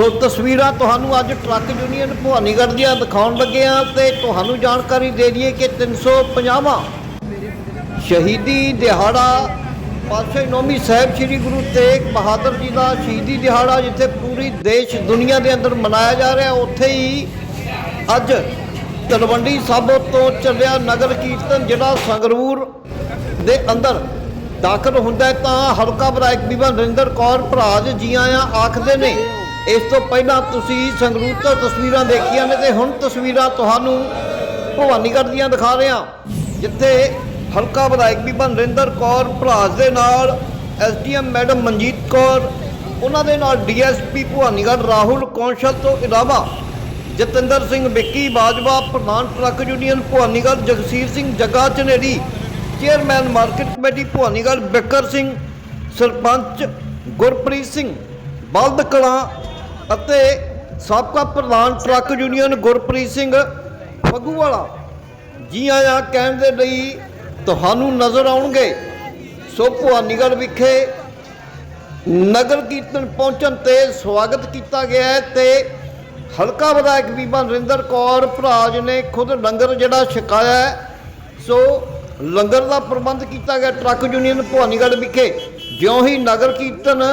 ਸੋ ਤਸਵੀਰਾਂ ਤੁਹਾਨੂੰ ਅੱਜ ਟਰੱਕ ਯੂਨੀਅਨ ਭਵਾਨੀਗੜ੍ਹ ਦੀਆਂ ਦਿਖਾਉਣ ਲੱਗੇ ਹਾਂ ਤੇ ਤੁਹਾਨੂੰ ਜਾਣਕਾਰੀ ਦੇ ਦਈਏ ਕਿ 350ਵਾਂ ਸ਼ਹੀਦੀ ਦਿਹਾੜਾ ਪਾਤਸ਼ਾਹੀ ਨੌਮੀ ਸਾਹਿਬ ਸ੍ਰੀ ਗੁਰੂ ਤੇਗ ਬਹਾਦਰ ਜੀ ਦਾ ਸ਼ਹੀਦੀ ਦਿਹਾੜਾ ਜਿੱਥੇ ਪੂਰੀ ਦੇਸ਼ ਦੁਨੀਆ ਦੇ ਅੰਦਰ ਮਨਾਇਆ ਜਾ ਰਿਹਾ, ਉੱਥੇ ਹੀ ਅੱਜ ਤਲਵੰਡੀ ਸਾਬੋ ਤੋਂ ਚੱਲਿਆ ਨਗਰ ਕੀਰਤਨ ਜਿਹੜਾ ਸੰਗਰੂਰ ਦੇ ਅੰਦਰ ਦਾਖਲ ਹੁੰਦਾ ਤਾਂ ਹਲਕਾ ਵਿਧਾਇਕ ਬੀਬਾ ਨਰਿੰਦਰ ਕੌਰ ਭਰਾਜ ਜੀ ਆਇਆਂ ਆਖਦੇ ਨੇ ਇਸ ਤੋਂ ਪਹਿਲਾਂ ਤੁਸੀਂ ਸੰਗਰੂਰ ਤੋਂ ਤਸਵੀਰਾਂ ਦੇਖੀਆਂ ਨੇ ਤੇ ਹੁਣ ਤਸਵੀਰਾਂ ਤੁਹਾਨੂੰ ਭਵਾਨੀਗੜ੍ਹ ਦੀਆਂ ਦਿਖਾ ਰਹੇ ਹਾਂ, ਜਿੱਥੇ ਹਲਕਾ ਵਿਧਾਇਕ ਬੀਬਾ ਨਰਿੰਦਰ ਕੌਰ, ਭਰਾਜ ਦੇ ਨਾਲ ਐਸਡੀਐਮ ਮੈਡਮ ਮਨਜੀਤ ਕੌਰ, ਉਹਨਾਂ ਦੇ ਨਾਲ ਡੀਐਸਪੀ ਭਵਾਨੀਗੜ੍ਹ ਰਾਹੁਲ ਕੌਂਸ਼ਲ ਤੋਂ ਇਲਾਵਾ ਜਤਿੰਦਰ ਸਿੰਘ ਵਿੱਕੀ ਬਾਜਵਾ, ਪ੍ਰਧਾਨ truck union Bhawanigarh Jagsir Singh Jagga Chaneri chairman market committee Bhawanigarh Bikkar Singh, sarpanch Gurpreet Singh, Balad Kalan ਅਤੇ ਸਾਬਕਾ ਪ੍ਰਧਾਨ ਟਰੱਕ ਯੂਨੀਅਨ ਗੁਰਪ੍ਰੀਤ ਸਿੰਘ ਫੱਗੂਵਾਲਾ ਜੀ ਆਇਆਂ ਕਹਿਣ ਦੇ ਲਈ ਤੁਹਾਨੂੰ ਨਜ਼ਰ ਆਉਣਗੇ। ਸੋ ਭਵਾਨੀਗੜ੍ਹ ਵਿਖੇ ਨਗਰ ਕੀਰਤਨ ਪਹੁੰਚਣ ਤੇ ਸਵਾਗਤ ਕੀਤਾ ਗਿਆ ਹੈ ਤੇ ਹਲਕਾ ਵਿਧਾਇਕ ਬੀਬਾ ਨਰਿੰਦਰ ਕੌਰ ਭਰਾਜ ਨੇ ਖੁਦ ਲੰਗਰ ਜਿਹੜਾ ਛਕਾਇਆ ਸੋ ਲੰਗਰ ਦਾ ਪ੍ਰਬੰਧ ਕੀਤਾ ਗਿਆ ਟਰੱਕ ਯੂਨੀਅਨ ਭਵਾਨੀਗੜ੍ਹ ਵਿਖੇ। ਜਿਉਂ ਹੀ ਨਗਰ ਕੀਰਤਨ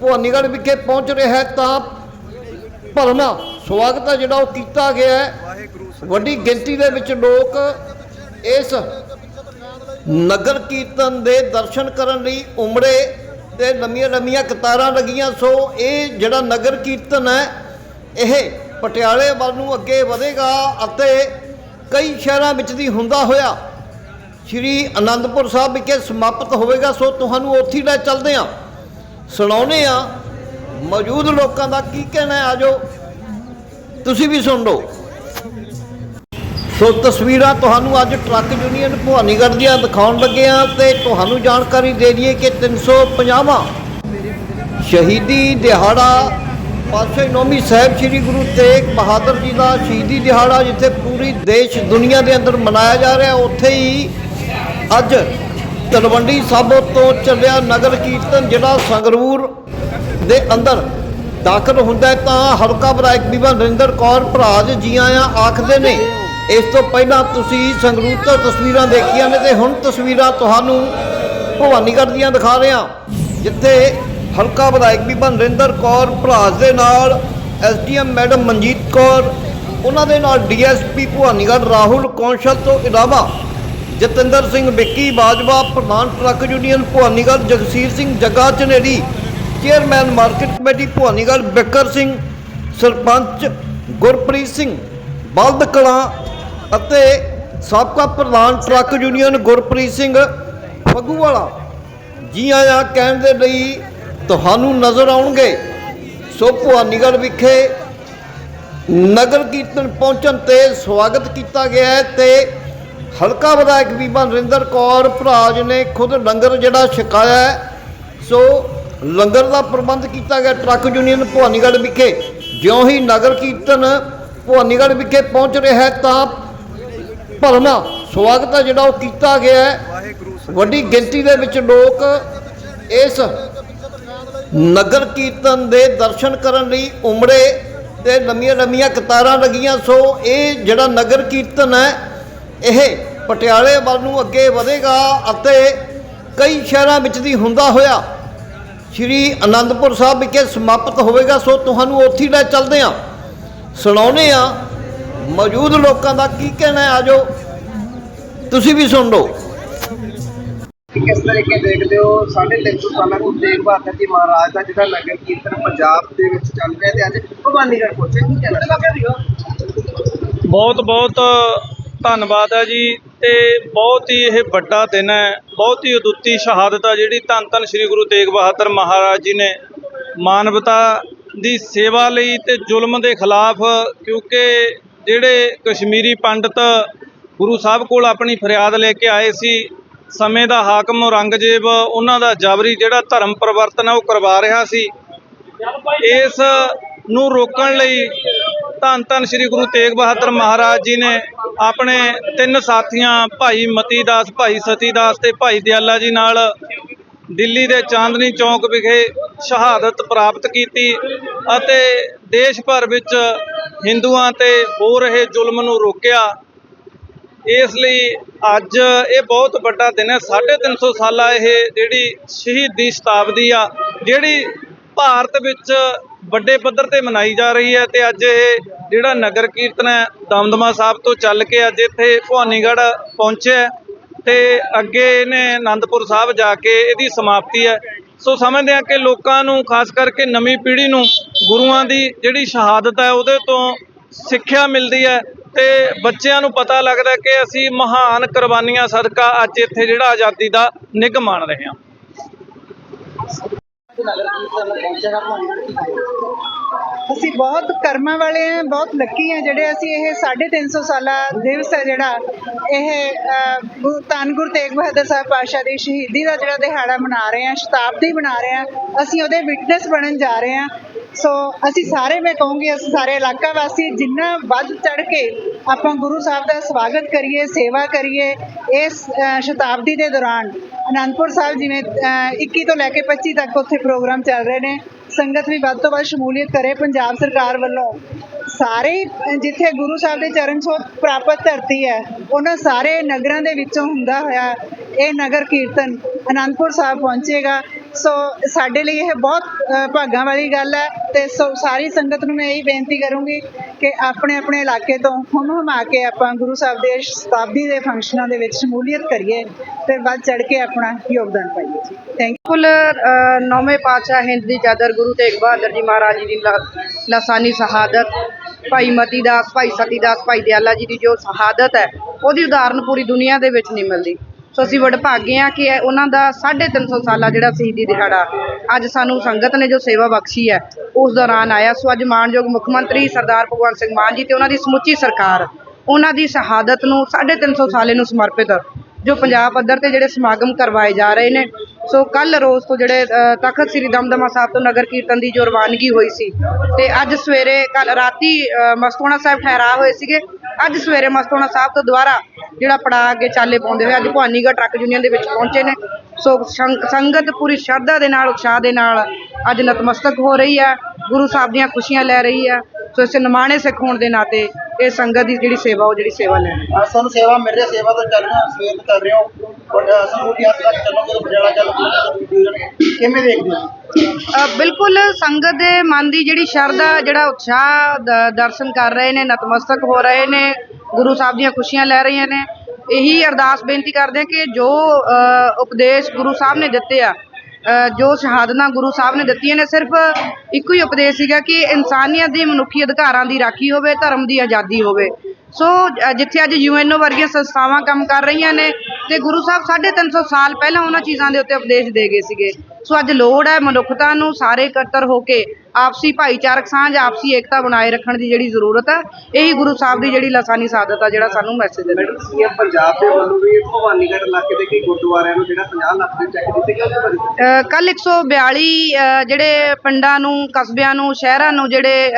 ਭਵਾਨੀਗੜ੍ਹ ਵਿਖੇ ਪਹੁੰਚ ਰਿਹਾ ਤਾਂ ਭਰਮਾ ਸਵਾਗਤ ਹੈ ਜਿਹੜਾ ਉਹ ਕੀਤਾ ਗਿਆ ਹੈ। ਵੱਡੀ ਗਿਣਤੀ ਦੇ ਵਿੱਚ ਲੋਕ ਇਸ ਨਗਰ ਕੀਰਤਨ ਦੇ ਦਰਸ਼ਨ ਕਰਨ ਲਈ ਉਮੜੇ ਤੇ ਲੰਮੀਆਂ ਲੰਮੀਆਂ ਕਤਾਰਾਂ ਲੱਗੀਆਂ। ਸੋ ਇਹ ਜਿਹੜਾ ਨਗਰ ਕੀਰਤਨ ਹੈ ਇਹ ਪਟਿਆਲੇ ਵੱਲ ਨੂੰ ਅੱਗੇ ਵਧੇਗਾ ਅਤੇ ਕਈ ਸ਼ਹਿਰਾਂ ਵਿੱਚ ਦੀ ਹੁੰਦਾ ਹੋਇਆ ਸ਼੍ਰੀ ਅਨੰਦਪੁਰ ਸਾਹਿਬ ਵਿਖੇ ਸਮਾਪਤ ਹੋਵੇਗਾ। ਸੋ ਤੁਹਾਨੂੰ ਉੱਥੇ ਲੈ ਚੱਲਦੇ ਹਾਂ। ਸੁਣਾਉਨੇ ਆ ਮੌਜੂਦ ਲੋਕਾਂ ਦਾ ਕੀ ਕਹਿਣਾ ਹੈ? ਆਜੋ ਤੁਸੀਂ ਵੀ ਸੁਣ ਲਓ। ਸੋ ਤਸਵੀਰਾਂ ਤੁਹਾਨੂੰ ਅੱਜ ਟਰੱਕ ਯੂਨੀਅਨ ਭਵਾਨੀਗੜ੍ਹ ਦੀਆਂ ਦਿਖਾਉਣ ਲੱਗੇ ਹਾਂ ਤੇ ਤੁਹਾਨੂੰ ਜਾਣਕਾਰੀ ਦੇ ਦਈਏ ਕਿ 350ਵਾਂ ਸ਼ਹੀਦੀ ਦਿਹਾੜਾ ਪਾਤਸ਼ਾਹੀ ਨੌਮੀ ਸਾਹਿਬ ਸ੍ਰੀ ਗੁਰੂ ਤੇਗ ਬਹਾਦਰ ਜੀ ਦਾ ਸ਼ਹੀਦੀ ਦਿਹਾੜਾ ਜਿੱਥੇ ਪੂਰੀ ਦੇਸ਼ ਦੁਨੀਆ ਦੇ ਅੰਦਰ ਮਨਾਇਆ ਜਾ ਰਿਹਾ, ਉੱਥੇ ਹੀ ਅੱਜ ਤਲਵੰਡੀ ਸਾਬੋ ਤੋਂ ਚੱਲਿਆ ਨਗਰ ਕੀਰਤਨ, ਜਿਹੜਾ ਸੰਗਰੂਰ ਦੇ ਅੰਦਰ ਦਾਖਲ ਹੁੰਦਾ ਤਾਂ ਹਲਕਾ ਵਿਧਾਇਕ ਬੀਬਾ ਨਰਿੰਦਰ ਕੌਰ ਭਰਾਜ ਜੀ ਆਇਆਂ ਆਖਦੇ ਨੇ, ਇਸ ਤੋਂ ਪਹਿਲਾਂ ਤੁਸੀਂ ਸੰਗਰੂਰ ਤੋਂ ਤਸਵੀਰਾਂ ਦੇਖੀਆਂ ਨੇ ਤੇ ਹੁਣ ਤਸਵੀਰਾਂ ਤੁਹਾਨੂੰ ਭਵਾਨੀਗੜ੍ਹ ਦੀਆਂ ਦਿਖਾ ਰਹੇ। ਹਾਂ ਜਿੱਥੇ ਹਲਕਾ ਵਿਧਾਇਕ ਬੀਬਾ ਨਰਿੰਦਰ ਕੌਰ ਭਰਾਜ ਦੇ ਨਾਲ ਐਸਡੀਐਮ ਮੈਡਮ ਮਨਜੀਤ ਕੌਰ, ਉਹਨਾਂ ਦੇ ਨਾਲ ਡੀਐਸਪੀ ਭਵਾਨੀਗੜ੍ਹ ਰਾਹੁਲ ਕੌਂਸ਼ਲ ਤੋਂ ਇਲਾਵਾ ਜਤਿੰਦਰ ਸਿੰਘ ਵਿੱਕੀ ਬਾਜਵਾ, ਪ੍ਰਧਾਨ truck union Bhawanigarh Jagsir Singh Jagga Chaneri chairman market committee Bhawanigarh Bikkar Singh, sarpanch Gurpreet Singh, Balad Kalan ਅਤੇ ਸਾਬਕਾ ਪ੍ਰਧਾਨ ਟਰੱਕ ਯੂਨੀਅਨ ਗੁਰਪ੍ਰੀਤ ਸਿੰਘ ਫੱਗੂਵਾਲਾ। ਜੀ ਆਇਆਂ ਕਹਿਣ ਦੇ ਲਈ ਤੁਹਾਨੂੰ ਨਜ਼ਰ ਆਉਣਗੇ। ਸੋ ਭਵਾਨੀਗੜ੍ਹ ਵਿਖੇ ਨਗਰ ਕੀਰਤਨ ਪਹੁੰਚਣ ਤੇ ਸਵਾਗਤ ਕੀਤਾ ਗਿਆ ਹੈ ਤੇ ਹਲਕਾ ਵਿਧਾਇਕ ਬੀਬਾ ਨਰਿੰਦਰ ਕੌਰ ਭਰਾਜ ਨੇ ਖੁਦ ਲੰਗਰ ਜਿਹੜਾ ਛਕਾਇਆ ਸੋ ਲੰਗਰ ਦਾ ਪ੍ਰਬੰਧ ਕੀਤਾ ਗਿਆ ਟਰੱਕ ਯੂਨੀਅਨ ਭਵਾਨੀਗੜ੍ਹ ਵਿਖੇ। ਜਿਉਂ ਹੀ ਨਗਰ ਕੀਰਤਨ ਭਵਾਨੀਗੜ੍ਹ ਵਿਖੇ ਪਹੁੰਚ ਰਿਹਾ ਹੈ ਤਾਂ ਭਰਮਾ ਸਵਾਗਤ ਹੈ ਜਿਹੜਾ ਉਹ ਕੀਤਾ ਗਿਆ ਹੈ। ਵੱਡੀ ਗਿਣਤੀ ਦੇ ਵਿੱਚ ਲੋਕ ਇਸ ਨਗਰ ਕੀਰਤਨ ਦੇ ਦਰਸ਼ਨ ਕਰਨ ਲਈ ਉਮੜੇ ਤੇ ਲੰਮੀਆਂ ਲੰਮੀਆਂ ਕਤਾਰਾਂ ਲੱਗੀਆਂ। ਸੋ ਇਹ ਜਿਹੜਾ ਨਗਰ ਕੀਰਤਨ ਹੈ, ਇਹ ਪਟਿਆਲੇ ਵੱਲ ਨੂੰ ਅੱਗੇ ਵਧੇਗਾ ਅਤੇ ਕਈ ਸ਼ਹਿਰਾਂ ਵਿੱਚ ਦੀ ਹੁੰਦਾ ਹੋਇਆ। ਸ਼੍ਰੀ ਅਨੰਦਪੁਰ ਸਾਹਿਬ ਵਿਖੇ ਸਮਾਪਤ ਹੋਵੇਗਾ ਸੋ ਤੁਹਾਨੂੰ ਉੱਥੇ ਲੈ ਚੱਲਦੇ ਹਾਂ। ਸੁਣਾਉਨੇ ਆ ਮੌਜੂਦ ਲੋਕਾਂ ਦਾ ਕੀ ਕਹਿਣਾ ਹੈ ਆਜੋ ਤੁਸੀਂ ਵੀ ਸੁਣ ਲਓ। ਕਿਸ ਤਰੀਕੇ ਦੇਖਦੇ ਹੋ ਸਾਢੇ ਤਿੰਨ ਸੌ ਸਾਲਾਂ ਤੋਂ ਤੇਗ ਬਹਾਦਰ ਜੀ ਮਹਾਰਾਜ ਦਾ ਜਿਹੜਾ ਨਗਰ ਕੀਰਤਨ ਪੰਜਾਬ ਦੇ ਵਿੱਚ ਚੱਲ ਰਿਹਾ ਤੇ ਅੱਜ ਭਵਾਨੀਗੜ੍ਹ ਪਹੁੰਚੇ ਕੀ ਕਹਿਣਾ ਬਹੁਤ ਬਹੁਤ ਧੰਨਵਾਦ ਹੈ ਜੀ। ਤੇ ਬਹੁਤ ਹੀ ਇਹ ਵੱਡਾ ਦਿਨ ਹੈ, ਬਹੁਤ ਹੀ ਉਦੁੱਤੀ ਸ਼ਹਾਦਤ ਆ ਜਿਹੜੀ ਧੰਨ ਧੰਨ ਸ੍ਰੀ ਗੁਰੂ ਤੇਗ ਬਹਾਦਰ ਮਹਾਰਾਜ ਜੀ ਨੇ ਮਾਨਵਤਾ ਦੀ ਸੇਵਾ ਲਈ ਤੇ ਜ਼ੁਲਮ ਦੇ ਖਿਲਾਫ, ਕਿਉਂਕਿ ਜਿਹੜੇ ਕਸ਼ਮੀਰੀ ਪੰਡਤ ਗੁਰੂ ਸਾਹਿਬ ਕੋਲ ਆਪਣੀ ਫਰਿਆਦ ਲੈ ਕੇ ਆਏ ਸੀ, ਸਮੇਂ ਦਾ ਹਾਕਮ ਔਰੰਗਜ਼ੇਬ, ਉਹਨਾਂ ਦਾ ਜਬਰੀ ਜਿਹੜਾ ਧਰਮ ਪਰਿਵਰਤਨ ਹੈ ਉਹ ਕਰਵਾ ਰਿਹਾ ਸੀ। ਇਸ ਨੂੰ ਰੋਕਣ ਲਈ ਧੰਨ ਧੰਨ ਸ੍ਰੀ ਗੁਰੂ ਤੇਗ ਬਹਾਦਰ ਮਹਾਰਾਜ ਜੀ ਨੇ ਆਪਣੇ ਤਿੰਨ ਸਾਥੀਆਂ, ਭਾਈ ਮਤੀ ਦਾਸ ਭਾਈ ਸਤੀ ਦਾਸ ਤੇ ਭਾਈ ਦਿਆਲਾ ਜੀ ਨਾਲ ਦਿੱਲੀ ਦੇ ਚਾਂਦਨੀ ਚੌਕ ਵਿਖੇ ਸ਼ਹਾਦਤ ਪ੍ਰਾਪਤ ਕੀਤੀ ਅਤੇ ਦੇਸ਼ ਭਰ ਵਿੱਚ ਹਿੰਦੂਆਂ ਤੇ ਹੋ ਰਹੇ ਜ਼ੁਲਮ ਨੂੰ ਰੋਕਿਆ। ਇਸ ਲਈ ਅੱਜ ਇਹ ਬਹੁਤ ਵੱਡਾ ਦਿਨ ਹੈ। 350 ਸਾਲਾ ਇਹ ਜਿਹੜੀ ਸ਼ਹੀਦੀ ਸ਼ਤਾਬਦੀ ਆ, ਜਿਹੜੀ ਭਾਰਤ ਵਿੱਚ ਵੱਡੇ ਪੱਧਰ ਤੇ ਮਨਾਈ ਜਾ ਰਹੀ ਹੈ ਤੇ ਅੱਜ ਇਹ ਜਿਹੜਾ ਨਗਰ ਕੀਰਤਨ ਹੈ, ਦਮਦਮਾ ਸਾਹਿਬ ਤੋਂ ਚੱਲ ਕੇ ਅੱਜ ਇੱਥੇ ਭਵਾਨੀਗੜ੍ਹ ਪਹੁੰਚਿਆ ਹੈ ਤੇ ਅੱਗੇ ਇਹਨੇ ਆਨੰਦਪੁਰ ਸਾਹਿਬ ਜਾ ਕੇ ਇਹਦੀ ਸਮਾਪਤੀ ਹੈ। ਸੋ ਸਮਝਦੇ ਹਾਂ ਕਿ ਲੋਕਾਂ ਨੂੰ, ਖਾਸ ਕਰਕੇ ਨਵੀਂ ਪੀੜ੍ਹੀ ਨੂੰ, ਗੁਰੂਆਂ ਦੀ ਜਿਹੜੀ ਸ਼ਹਾਦਤ ਹੈ ਉਹਦੇ ਤੋਂ ਸਿੱਖਿਆ ਮਿਲਦੀ ਹੈ ਤੇ ਬੱਚਿਆਂ ਨੂੰ ਪਤਾ ਲੱਗਦਾ ਕਿ ਅਸੀਂ ਮਹਾਨ ਕੁਰਬਾਨੀਆਂ ਸਦਕਾ ਅੱਜ ਇੱਥੇ ਜਿਹੜਾ ਆਜ਼ਾਦੀ ਦਾ ਨਿੱਘ ਮਾਣ ਰਹੇ ਹਾਂ। ਅਸੀਂ ਬਹੁਤ ਕਰਮਾਂ ਵਾਲੇ ਹਾਂ ਬਹੁਤ ਲੱਕੀ ਹਾਂ ਜਿਹੜੇ ਅਸੀਂ ਇਹ 350 ਸਾਲਾ ਦਿਵਸ ਹੈ ਜਿਹੜਾ ਇਹ ਅਹ, ਗੁਰੂ ਧੰਨ ਗੁਰੂ ਤੇਗ ਬਹਾਦਰ ਸਾਹਿਬ ਪਾਤਸ਼ਾਹ ਦੀ ਸ਼ਹੀਦੀ ਦਾ ਜਿਹੜਾ ਦਿਹਾੜਾ ਮਨਾ ਰਹੇ ਹਾਂ ਸ਼ਤਾਬਦੀ ਮਨਾ ਰਹੇ ਹਾਂ ਅਸੀਂ ਉਹਦੇ ਵਿਟਨੈਸ ਬਣਨ ਜਾ ਰਹੇ ਹਾਂ। ਸੋ ਅਸੀਂ ਸਾਰੇ ਮੈਂ ਕਹੂੰਗੀ ਅਸੀਂ ਸਾਰੇ ਇਲਾਕਾ ਵਾਸੀ ਜਿੰਨਾ ਵੱਧ ਚੜ ਕੇ ਆਪਾਂ ਗੁਰੂ ਸਾਹਿਬ ਦਾ ਸਵਾਗਤ ਕਰੀਏ ਸੇਵਾ ਕਰੀਏ ਇਸ ਸ਼ਤਾਬਦੀ ਦੇ ਦੌਰਾਨ ਅਨੰਦਪੁਰ ਸਾਹਿਬ ਜਿਵੇਂ ਅਹ, 21 ਤੋਂ ਲੈ ਕੇ 25 ਤੱਕ ਉੱਥੇ ਪ੍ਰੋਗਰਾਮ ਚੱਲ ਰਹੇ ਨੇ। ਸੰਗਤ ਵੀ ਵੱਧ ਤੋਂ ਵੱਧ ਸ਼ਮੂਲੀਅਤ ਕਰੇ ਪੰਜਾਬ ਸਰਕਾਰ ਵੱਲੋਂ। ਸਾਰੇ ਜਿੱਥੇ ਗੁਰੂ ਸਾਹਿਬ ਦੇ ਚਰਨ ਛੋਹ ਪ੍ਰਾਪਤ ਧਰਤੀ ਹੈ ਉਹਨਾਂ ਸਾਰੇ ਨਗਰਾਂ ਦੇ ਵਿੱਚੋਂ ਹੁੰਦਾ ਹੋਇਆ ਇਹ ਨਗਰ ਕੀਰਤਨ ਅਨੰਦਪੁਰ ਸਾਹਿਬ ਪਹੁੰਚੇਗਾ। ਸੋ ਸਾਡੇ ਲਈ ਇਹ ਬਹੁਤ ਭਾਗਾਂ ਵਾਲੀ ਗੱਲ ਹੈ ਤੇ ਸੋ ਸਾਰੀ ਸੰਗਤ ਨੂੰ ਮੈਂ ਇਹੀ ਬੇਨਤੀ ਕਰੂੰਗੀ ਕਿ ਆਪਣੇ ਆਪਣੇ ਇਲਾਕੇ ਤੋਂ ਹੁਮ ਹੁਮਾ ਕੇ ਆਪਾਂ ਗੁਰੂ ਸਾਹਿਬ ਦੇ ਸ਼ਤਾਬਦੀ ਦੇ ਫੰਕਸ਼ਨਾਂ ਦੇ ਵਿੱਚ ਸ਼ਮੂਲੀਅਤ ਕਰੀਏ ਤੇ ਵੱਧ ਚੜ ਕੇ ਆਪਣਾ ਯੋਗਦਾਨ ਪਾਈਏ। ਜੀ ਥੈਂਕ ਬਿਲਕੁਲ ਅ, ਨੌਵੇਂ ਪਾਤਸ਼ਾਹ ਹਿੰਦ ਦੀ ਚਾਦਰ ਗੁਰੂ ਤੇਗ ਬਹਾਦਰ ਜੀ ਮਹਾਰਾਜ ਜੀ ਦੀ ਲਾ- ਲਾਸਾਨੀ ਸ਼ਹਾਦਤ ਭਾਈ ਮਤੀ ਦਾਸ ਭਾਈ ਸਤੀ ਦਾਸ ਭਾਈ ਦਿਆਲਾ ਜੀ ਦੀ ਜੋ ਸ਼ਹਾਦਤ ਹੈ ਉਹਦੀ ਉਦਾਹਰਨ ਪੂਰੀ ਦੁਨੀਆ ਦੇ ਵਿੱਚ ਨਹੀਂ ਮਿਲਦੀ। ਸੋ ਅਸੀਂ ਵਡਭਾਗੇ ਹਾਂ ਕਿ ਉਹਨਾਂ ਦਾ 350 ਸਾਲਾ ਜਿਹੜਾ ਸ਼ਹੀਦੀ ਦਿਹਾੜਾ ਅੱਜ ਸਾਨੂੰ ਸੰਗਤ ਨੇ ਜੋ ਸੇਵਾ ਬਖਸ਼ੀ ਹੈ ਉਸ ਦੌਰਾਨ ਆਇਆ। ਸੋ ਅੱਜ ਮਾਣਯੋਗ ਮੁੱਖ ਮੰਤਰੀ ਸਰਦਾਰ ਭਗਵੰਤ ਸਿੰਘ ਮਾਨ ਜੀ ਤੇ ਉਹਨਾਂ ਦੀ ਸਮੁੱਚੀ ਸਰਕਾਰ ਉਹਨਾਂ ਦੀ ਸ਼ਹਾਦਤ ਨੂੰ 350 ਸਾਲੇ ਨੂੰ ਸਮਰਪਿਤ ਜੋ ਪੰਜਾਬ ਪੱਧਰ ਤੇ ਜਿਹੜੇ ਸਮਾਗਮ ਕਰਵਾਏ ਜਾ ਰਹੇ ਨੇ। ਸੋ ਕੱਲ ਰੋਜ਼ ਤੋਂ ਜਿਹੜੇ ਅ, ਤਖਤ ਸ੍ਰੀ ਦਮਦਮਾ ਸਾਹਿਬ ਤੋਂ ਨਗਰ ਕੀਰਤਨ ਦੀ ਜੋ ਰਵਾਨਗੀ ਹੋਈ ਸੀ ਤੇ ਅੱਜ ਸਵੇਰੇ ਕੱਲ ਰਾਤੀ ਅ, ਮਸਤੋਣਾ ਸਾਹਿਬ ਠਹਿਰਾ ਹੋਏ ਸੀਗੇ। ਅੱਜ ਸਵੇਰੇ ਮਸਤੋਣਾ ਸਾਹਿਬ ਤੋਂ ਦੁਬਾਰਾ ਜਿਹੜਾ ਪੜਾ ਅੱਗੇ ਚਾਲੇ ਪਾਉਂਦੇ ਹੋਏ ਅੱਜ ਭਵਾਨੀਗੜ੍ਹ ਟਰੱਕ ਯੂਨੀਅਨ ਦੇ ਵਿੱਚ ਪਹੁੰਚੇ ਨੇ। ਸੋ ਸੰਗਤ ਪੂਰੀ ਸ਼ਰਧਾ ਦੇ ਨਾਲ, ਉਤਸ਼ਾਹ ਦੇ ਨਾਲ ਅੱਜ ਨਤਮਸਤਕ ਹੋ ਰਹੀ ਹੈ। ਗੁਰੂ ਸਾਹਿਬ ਦੀਆਂ ਖੁਸ਼ੀਆਂ ਲੈ ਰਹੀ ਹੈ ਸੋ ਇਸ ਨਿਮਾਣੇ ਸਿੱਖ ਹੋਣ ਦੇ ਨਾਤੇ ਇਹ ਸੰਗਤ ਦੀ ਜਿਹੜੀ ਸੇਵਾ ਉਹ ਜਿਹੜੀ ਸੇਵਾ ਲੈ ਰਹੀ ਅੱਜ ਸਾਨੂੰ ਸੇਵਾ ਮਿਲ ਰਹੀ ਸੇਵਾ ਤੋਂ ਚੱਲ ਰਹੇ ਹਾਂ ਸਵੇਰ ਤੋਂ ਕਰ ਰਹੇ ਹੋ। ਯਾਦ ਤੱਕ ਚੱਲੋਗੇ ਪਟਿਆਲਾ ਚੱਲ ਕਿਵੇਂ ਦੇਖਦੇ ਹੋ? ਬਿਲਕੁਲ ਸੰਗਤ ਦੇ ਮਨ ਦੀ ਜਿਹੜੀ ਸ਼ਰਧਾ ਜਿਹੜਾ ਉਤਸ਼ਾਹ ਦਰਸ਼ਨ ਕਰ ਰਹੇ ਨੇ ਨਤਮਸਤਕ ਹੋ ਰਹੇ ਨੇ ਗੁਰੂ ਸਾਹਿਬ ਦੀਆਂ ਖੁਸ਼ੀਆਂ ਲੈ ਰਹੀਆਂ ਨੇ। ਇਹੀ ਅਰਦਾਸ ਬੇਨਤੀ ਕਰਦੇ ਹਾਂ ਕਿ ਜੋ ਉਪਦੇਸ਼ ਗੁਰੂ ਸਾਹਿਬ ਨੇ ਦਿੱਤੇ ਆ ਜੋ ਸ਼ਹਾਦਤਾਂ ਗੁਰੂ ਸਾਹਿਬ ਨੇ ਦਿੱਤੀਆਂ ਨੇ, ਸਿਰਫ ਇੱਕੋ ਹੀ ਉਪਦੇਸ਼ ਸੀਗਾ ਕਿ ਇਨਸਾਨੀਅਤ ਦੀ ਮਨੁੱਖੀ ਅਧਿਕਾਰਾਂ ਦੀ ਰਾਖੀ ਹੋਵੇ, ਧਰਮ ਦੀ ਆਜ਼ਾਦੀ ਹੋਵੇ। ਸੋ ਜਿੱਥੇ ਅੱਜ ਯੂਐਨਓ ਵਰਗੀਆਂ ਸੰਸਥਾਵਾਂ ਕੰਮ ਕਰ ਰਹੀਆਂ ਨੇ ਤੇ ਗੁਰੂ ਸਾਹਿਬ 350 ਸਾਲ ਪਹਿਲਾਂ ਉਹਨਾਂ ਚੀਜ਼ਾਂ ਦੇ ਉੱਤੇ ਉਪਦੇਸ਼ ਦੇ ਗਏ ਸੀਗੇ। ਸੋ ਅੱਜ ਲੋੜ ਹੈ ਮਨੁੱਖਤਾ ਨੂੰ ਸਾਰੇ ਇਕੱਤਰ ਹੋ ਕੇ ਆਪਸੀ ਭਾਈਚਾਰਕ ਸਾਂਝ ਆਪਸੀ ਏਕਤਾ ਬਣਾਏ ਰੱਖਣ ਦੀ ਜਿਹੜੀ ਜ਼ਰੂਰਤ ਹੈ ਇਹੀ ਗੁਰੂ ਸਾਹਿਬ ਦੀ ਜਿਹੜੀ ਲਾਸਾਨੀ ਸਾਦਤ ਆ ਜਿਹੜਾ ਸਾਨੂੰ ਮੈਸੇਜ ਦਿੰਦਾ। ਮੈਡਮ ਸੀਐਮ ਪੰਜਾਬ ਦੇ ਵੱਲੋਂ ਵੀ ਭਵਾਨੀਗੜ੍ਹ ਇਲਾਕੇ ਦੇ ਕਈ ਗੁਰਦੁਆਰਿਆਂ ਨੂੰ ਜਿਹੜਾ 50 ਲੱਖ ਦੇ ਚੈੱਕ ਦਿੱਤੇ ਗਏ ਉਹਦੇ ਬਾਰੇ ਕੱਲ 142 ਅ, ਜਿਹੜੇ ਪਿੰਡਾਂ ਨੂੰ ਕਸਬਿਆਂ ਨੂੰ ਸ਼ਹਿਰਾਂ ਨੂੰ ਜਿਹੜੇ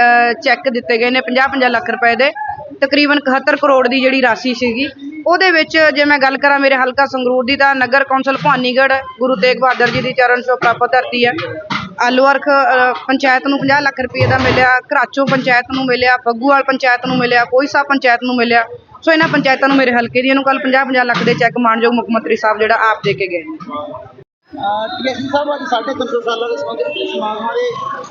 ਚੈੱਕ ਦਿੱਤੇ ਗਏ ਨੇ 50-50 ਲੱਖ ਰੁਪਏ ਦੇ। ਤਕਰੀਬਨ 71 ਕਰੋੜ ਦੀ ਜਿਹੜੀ ਰਾਸ਼ੀ ਸੀਗੀ, ਉਹਦੇ ਵਿੱਚ ਜੇ ਮੈਂ ਗੱਲ ਕਰਾਂ ਮੇਰੇ ਹਲਕਾ ਸੰਗਰੂਰ ਦੀ ਤਾਂ ਨਗਰ ਕੌਂਸਲ ਭਵਾਨੀਗੜ੍ਹ, ਗੁਰੂ ਤੇਗ ਬਹਾਦਰ ਜੀ ਦੀ ਚਰਨ ਛੋਹ ਪ੍ਰਾਪਤ ਧਰਤੀ ਹੈ। ਆਲੂ ਪੰਚਾਇਤ ਨੂੰ 50 ਲੱਖ ਰੁਪਏ ਦਾ ਮਿਲਿਆ, ਘਰਾਚੋਂ ਪੰਚਾਇਤ ਨੂੰ ਮਿਲਿਆ, ਫੱਗੂਵਾਲ ਪੰਚਾਇਤ ਨੂੰ ਮਿਲਿਆ, ਕੋਈ ਪੰਚਾਇਤ ਨੂੰ ਮਿਲਿਆ। ਸੋ ਇਹਨਾਂ ਪੰਚਾਇਤਾਂ ਨੂੰ ਮੇਰੇ ਹਲਕੇ ਦੀਆਂ ਨੂੰ ਕੱਲ 50-50 ਲੱਖ ਦੇ ਚੈੱਕ ਮਾਨਯੋਗ ਮੁੱਖ ਮੰਤਰੀ ਸਾਹਿਬ ਜਿਹੜਾ ਆਪ ਦੇ ਕੇ ਗਏ ਨੇ। ਟੀਐਸਪੀ ਸਾਹਿਬ, ਅੱਜ 350 ਸਾਲਾਂ ਦੇ ਸੰਬੰਧ ਵਿੱਚ ਸਮਾਗਮ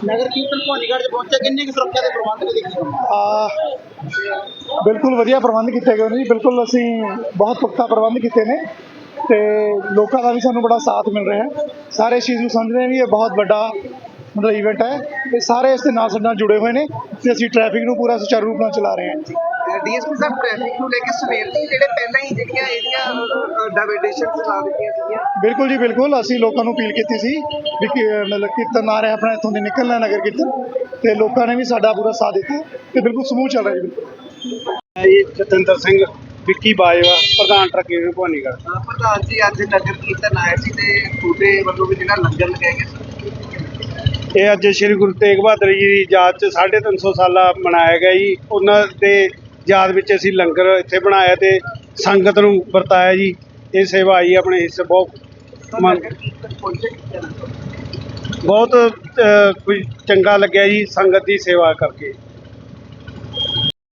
ਨਗਰ ਕੀਰਤਨ ਭਵਾਨੀਗੜ੍ਹ 'ਚ ਪਹੁੰਚੇ ਕਿੰਨੇ ਕੁ ਸੁਰੱਖਿਆ ਦੇ ਪ੍ਰਬੰਧ ਨੇ ਦੇਖੇ? ਬਿਲਕੁਲ ਵਧੀਆ ਪ੍ਰਬੰਧ ਕੀਤੇ ਗਏ ਨੇ ਜੀ। ਬਿਲਕੁਲ ਅਸੀਂ ਬਹੁਤ ਪੁਖਤਾ ਪ੍ਰਬੰਧ ਕੀਤੇ ਨੇ ਤੇ ਲੋਕਾਂ ਦਾ ਵੀ ਸਾਨੂੰ ਬੜਾ ਸਾਥ ਮਿਲ ਰਿਹਾ ਹੈ। ਸਾਰੇ ਇਸ ਚੀਜ਼ ਨੂੰ ਸਮਝ ਰਹੇ ਵੀ ਇਹ ਬਹੁਤ ਵੱਡਾ ਮਤਲਬ ਇਵੈਂਟ ਹੈ। ਇਹ ਸਾਰੇ ਇਸ ਦੇ ਨਾਲ ਸਾਡੇ ਨਾਲ ਜੁੜੇ ਹੋਏ ਨੇ ਤੇ ਅਸੀਂ ਟ੍ਰੈਫਿਕ ਨੂੰ ਪੂਰਾ ਸੁਚਾਰੂ ਰੂਪ ਨਾਲ ਚਲਾ ਰਹੇ ਹਾਂ। ਡੀਐਸਪੀ ਸਾਹਿਬ ਟ੍ਰੈਫਿਕ ਨੂੰ ਲੈ ਕੇ ਸਵੇਰ ਤੋਂ ਜਿਹੜੇ ਪਹਿਲਾਂ ਹੀ ਜਿਹੜੀਆਂ ਇਹਦੀਆਂ ਡਾਇਵਰਟੇਸ਼ਨ ਲਾ ਦਿੱਤੀਆਂ ਸੀਗੀਆਂ। ਬਿਲਕੁਲ ਜੀ ਬਿਲਕੁਲ। ਅਸੀਂ ਲੋਕਾਂ ਨੂੰ ਅਪੀਲ ਕੀਤੀ ਸੀ ਵੀ ਕਿ ਮਤਲਬ ਕੀਰਤਨ ਆ ਰਿਹਾ ਆਪਣਾ ਇੱਥੋਂ ਦੀ ਨਿਕਲਣਾ ਨਗਰ ਕੀਰਤਨ। ਤੇ ਲੋਕਾਂ ਨੇ ਵੀ ਸਾਡਾ ਪੂਰਾ ਸਾਥ ਦਿੱਤਾ ਤੇ ਬਿਲਕੁਲ ਸਮੂਹ ਚੱਲ ਰਿਹਾ ਜੀ ਬਿਲਕੁਲ। ਜੀ ਜਤਿੰਦਰ ਸਿੰਘ ਵਿੱਕੀ ਬਾਜਵਾ ਪ੍ਰਧਾਨ ਟਰੱਕ ਯੂਨੀਅਨ ਭਵਾਨੀਗੜ੍ਹ। ਪ੍ਰਧਾਨ ਜੀ ਅੱਜ ਨਗਰ ਕੀਰਤਨ ਆਇਆ ਸੀ ਤੇ ਤੁਹਾਡੇ ਵੱਲੋਂ ਵੀ ਜਿਹੜਾ ਲੰਗਰ ਲਗਾਇਆ ਗਿਆ ਸੀ। ਇਹ ਅੱਜ ਸ੍ਰੀ ਗੁਰੂ ਤੇਗ ਬਹਾਦਰ ਜੀ ਦੀ ਯਾਦ 'ਚ 350 ਸਾਲਾ ਮਨਾਇਆ ਗਿਆ ਜੀ। ਉਹਨਾਂ ਦੇ ਯਾਦ ਵਿੱਚ ਅਸੀਂ ਲੰਗਰ ਇੱਥੇ ਬਣਾਇਆ ਤੇ ਸੰਗਤ ਨੂੰ ਵਰਤਾਇਆ ਜੀ। ਇਹ ਸੇਵਾ ਆਈ ਆਪਣੇ ਹਿੱਸੇ ਬਹੁਤ ਬਹੁਤ ਕੁਝ ਚੰਗਾ ਲੱਗਿਆ ਜੀ ਸੰਗਤ ਦੀ ਸੇਵਾ ਕਰਕੇ।